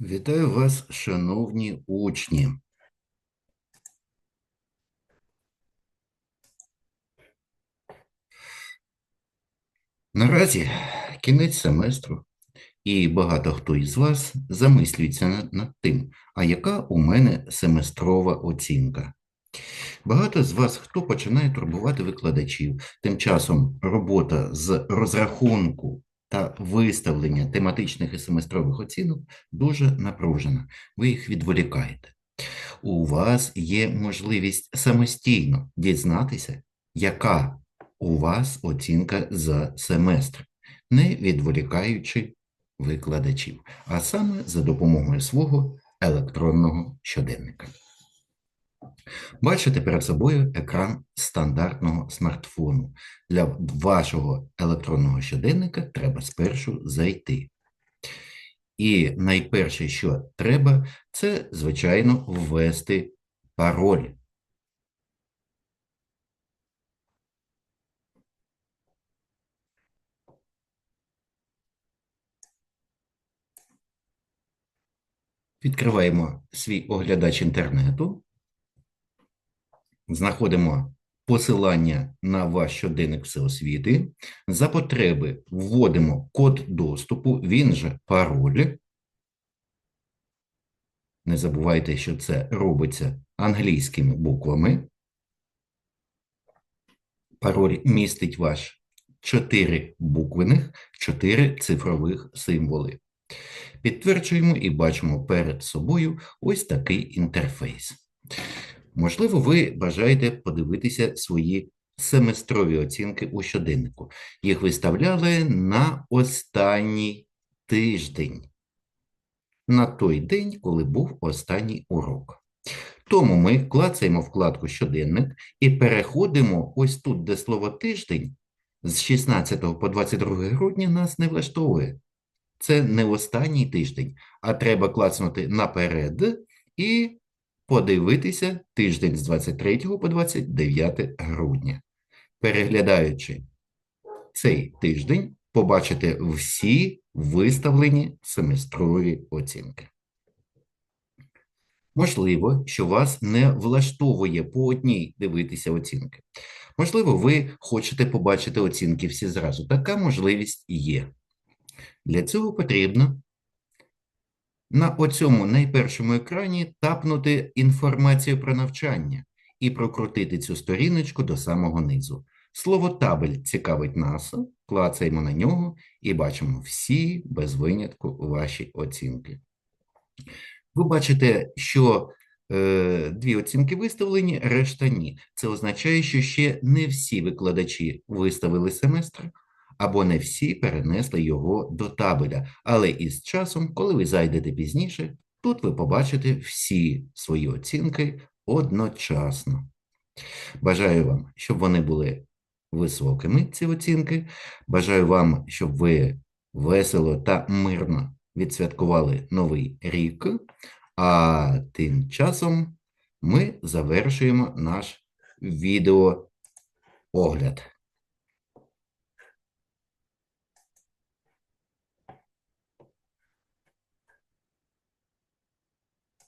Вітаю вас, шановні учні. Наразі кінець семестру, і багато хто із вас замислюється над, тим, а яка у мене семестрова оцінка. Багато з вас, хто починає турбувати викладачів, тим часом робота з розрахунку та виставлення тематичних і семестрових оцінок дуже напружена. Ви їх відволікаєте. У вас є можливість самостійно дізнатися, яка у вас оцінка за семестр, не відволікаючи викладачів, а саме за допомогою свого електронного щоденника. Бачите перед собою екран стандартного смартфону. Для вашого електронного щоденника треба спершу зайти. І найперше, що треба, це, звичайно, ввести пароль. Відкриваємо свій оглядач інтернету, знаходимо посилання на ваш щоденник всеосвіти. За потреби вводимо код доступу, він же пароль. Не забувайте, що це робиться англійськими буквами. Пароль містить ваш 4 буквених, 4 цифрових символи. Підтверджуємо і бачимо перед собою ось такий інтерфейс. Можливо, ви бажаєте подивитися свої семестрові оцінки у щоденнику. Їх виставляли на останній тиждень, на той день, коли був останній урок. Тому ми клацаємо вкладку щоденник і переходимо ось тут, де слово тиждень, з 16 по 22 грудня нас не влаштовує. Це не останній тиждень, а треба клацнути наперед і подивитися тиждень з 23 по 29 грудня. Переглядаючи цей тиждень, побачите всі виставлені семестрові оцінки. Можливо, що вас не влаштовує по одній дивитися оцінки. Можливо, ви хочете побачити оцінки всі зразу. Така можливість є. Для цього потрібно на оцьому найпершому екрані тапнути інформацію про навчання і прокрутити цю сторіночку до самого низу. Слово табель цікавить нас, клацаємо на нього і бачимо всі без винятку ваші оцінки. Ви бачите, що е, дві оцінки виставлені, решта ні. Це означає, що ще не всі викладачі виставили семестр, або не всі перенесли його до табеля. Але із часом, коли ви зайдете пізніше, тут ви побачите всі свої оцінки одночасно. Бажаю вам, щоб вони були високими, ці оцінки. Бажаю вам, щоб ви весело та мирно відсвяткували новий рік, а тим часом ми завершуємо наш відеоогляд.